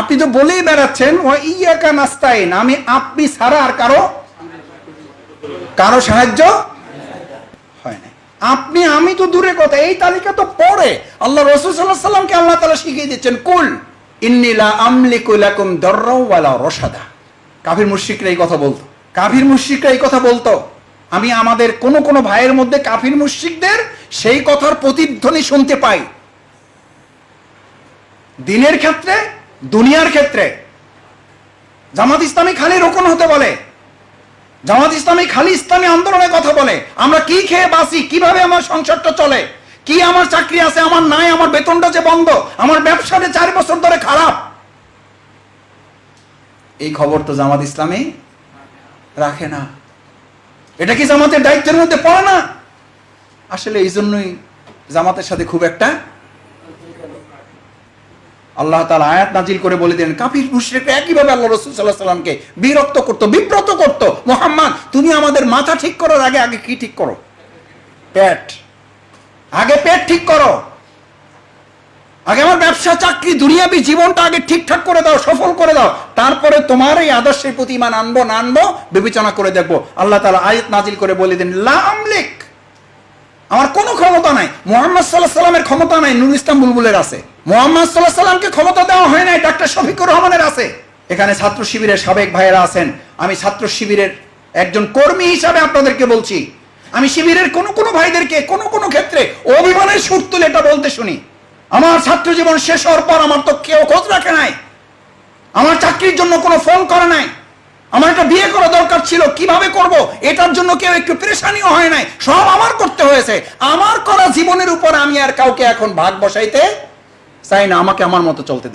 আপনি তো বলেই বেড়াচ্ছেন ও ইয়াকা নাস্তাইন আমি আপনি ছাড়া আর কারও কারও সাহায্য হয় আপনি, আমি তো দূরে কথা, এই তালিকা তো পড়ে। আল্লাহ রসুল সাল্লামকে আল্লাহ তালা শিখিয়ে দিচ্ছেন, কুল ইন্নিলা আমলিকুলাকুম দর্রাওয়ালা রসাদা কাফির মুশরিকরা এই কথা বলতো। কাফির মুশরিকরা এই কথা বলতো। আমি আমাদের কোন কোন ভাইয়ের মধ্যে কাফির মুশরিকদের সেই কথার প্রতিধ্বনি শুনতে পাই। দিনের ক্ষেত্রে দুনিয়ার ক্ষেত্রে, জামাত ইসলামী খালি রোকন হতে বলে, জামাত ইসলামী খালি ইসলামী আন্দোলনের কথা বলে, আমরা কি খেয়ে বাসি কীভাবে আমার সংসারটা চলে, কি আমার চাকরি আছে, আমার নাই, আমার বেতনটা যে বন্ধ, আমার ব্যবসাটা চার বছর ধরে খারাপ? এই খবর তো জামাত ইসলামী রাখে না। এটা কি জামাতের দায়িত্বের মধ্যে পড়ে না? আসলে এই জন্যই জামাতের সাথে খুব একটা আল্লাহ তালা আয়াত নাজিল করে বলে দিলেন, কাফির, মুশরিকরা একইভাবে আল্লাহ রসুল সাল্লাহ সাল্লামকে বিরক্ত করতো, বিব্রত করতো। মোহাম্মদ, তুমি আমাদের মাথা ঠিক করার আগে আগে কি ঠিক করো? পেট। আগে পেট ঠিক করো। আগে আমার ব্যবসা, চাকরি, দুনিয়াবি জীবনটা আগে ঠিকঠাক করে দাও, সফল করে দাও। তারপরে তোমার এই আদর্শের প্রতি ইমান আনব, না আনব, বিবেচনা করে দেখব। আল্লাহ তালা আয়াত নাজিল করে বলে দিন লামলিক আমার কোনো ক্ষমতা নাই। মোহাম্মদ সাল্লাহ সাল্লামের ক্ষমতা নাই নুর ইসলাম বুলবুলের আছে। মোহাম্মদ সাল্লাহ সাল্লামকে ক্ষমতা দেওয়া হয় নাই, ডাক্তার শফিকুর রহমানের আছে। এখানে ছাত্র শিবিরের সাবেক ভাইয়েরা আছেন। আমি ছাত্র শিবিরের একজন কর্মী হিসাবে আপনাদেরকে বলছি। আমি শিবিরের কোনো কোনো ভাইদেরকে কোনো কোনো ক্ষেত্রে অভিমানের সুর তুলে এটা বলতে শুনি। আমার ছাত্র জীবন শেষ হওয়ার পর আমার তো কেউ খোঁজ রাখে নাই। আমার চাকরির জন্য কোনো ফোন করে নাই। আমার একটা বিয়ে করা দরকার ছিল, কীভাবে করব? এটার জন্য কেউ একটু পরেশানিও হয় নাই। সব আমার হয়েছে। আমার করা জীবনের উপর আমি আর কাউকে এখন ভাগ বসাইতে চাই না, আমাকে আমার মতো চলতে দেয়